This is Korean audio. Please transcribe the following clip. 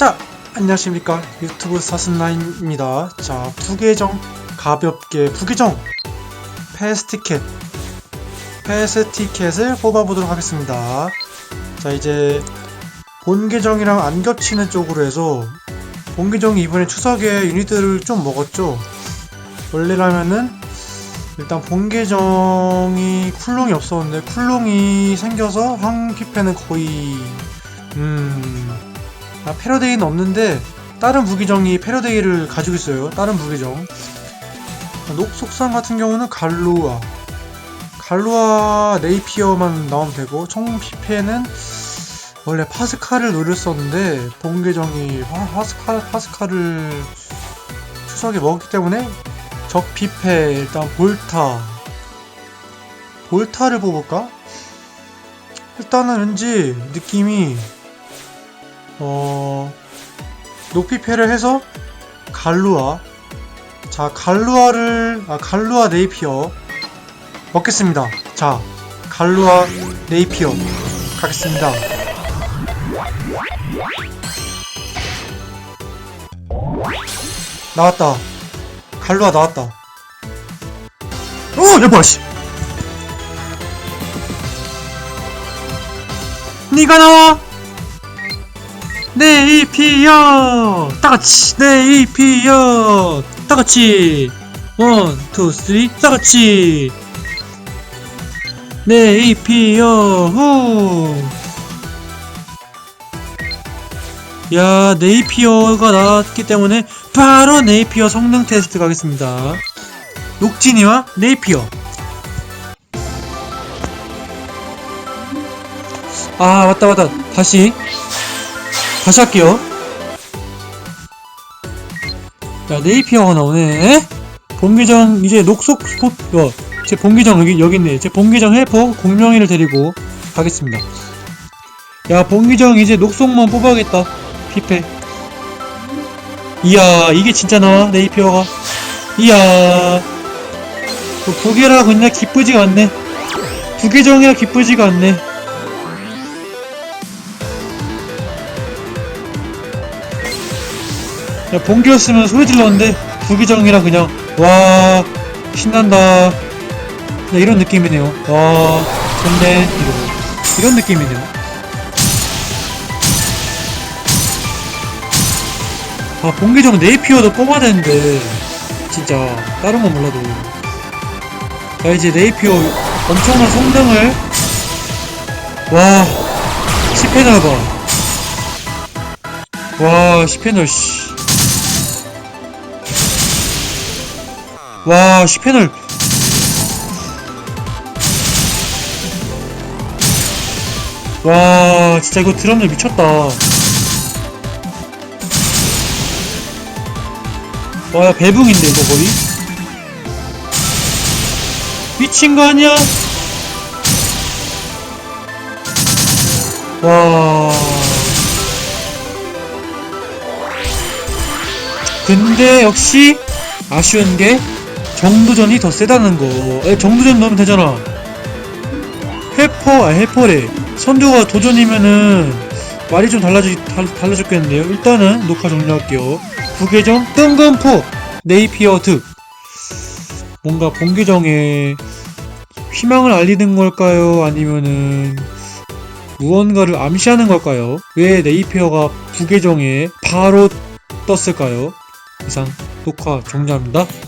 자, 안녕하십니까. 유튜브 사슴라인입니다. 자, 부계정 가볍게 부계정 패스티켓 패스티켓을 뽑아보도록 하겠습니다. 자, 이제 본 계정이랑 안 겹치는 쪽으로 해서 본 계정이 이번에 추석에 유니트를 좀 먹었죠. 원래라면은 일단 본 계정이 쿨롱이 없었는데 쿨롱이 생겨서 황피패는 거의 음 아, 패러데이는 없는데 다른 부기정이 패러데이를 가지고 있어요. 다른 부기정. 녹속상 같은 경우는 갈루아, 갈루아 네이피어만 나오면 되고 총 피페는 원래 파스칼을 노렸었는데 본 계정이 파- 파스칼 파스칼을 추석에 먹었기 때문에 적 피페 일단 볼타 볼타를 뽑을까? 일단은 왠지 느낌이 어, 녹피패를 해서 갈루아. 자, 갈루아를, 아, 갈루아 네이피어. 먹겠습니다. 자, 갈루아 네이피어. 가겠습니다. 나왔다. 갈루아 나왔다. 어, 여보, 씨. 니가 나와! 네이피어 따같이 네이피어 따같이. 원, 투, 쓰리. 따같이. 네이피어 후. 야 네이피어가 나왔기 때문에 바로 네이피어 성능 테스트 가겠습니다. 녹진이와 네이피어. 아 맞다 맞다. 다시 다시 할게요. 야, 네이피어가 나오네. 본계정, 이제 녹속 스포, 어, 제 본계정 여기, 여기 있네. 제 본계정 해포 공명이를 데리고 가겠습니다. 야, 본계정 이제 녹속만 뽑아야겠다. 피페. 이야, 이게 진짜 나와, 네이피어가. 이야. 뭐 부계라 그냥 기쁘지가 않네. 부계정이라 기쁘지가 않네. 야, 본기였으면 소리 질렀는데 부기정이라 그냥 와 신난다. 그냥 이런 느낌이네요. 와 좋네. 이러고. 이런 느낌이네요. 아 본기정 네이피어도 뽑아야 되는데. 진짜 다른 건 몰라도. 자 이제 네이피어 엄청난 성능을. 와 10패널 봐와 10패널 씨 와, 10패널. 와, 진짜 이거 드럼들 미쳤다. 와, 야, 배붕인데, 이거 거의? 미친 거 아니야? 와. 근데 역시 아쉬운 게 정도전이 더 세다는 거. 에, 정도전 넣으면 되잖아. 해퍼, 아, 해퍼래. 선두가 도전이면은 말이 좀 달라지, 달, 달라졌겠는데요. 일단은 녹화 종료할게요. 부계정 뜬금포 네이피어 득. 뭔가 본계정에 희망을 알리는 걸까요? 아니면은 무언가를 암시하는 걸까요? 왜 네이피어가 부계정에 바로 떴을까요? 이상 녹화 종료합니다.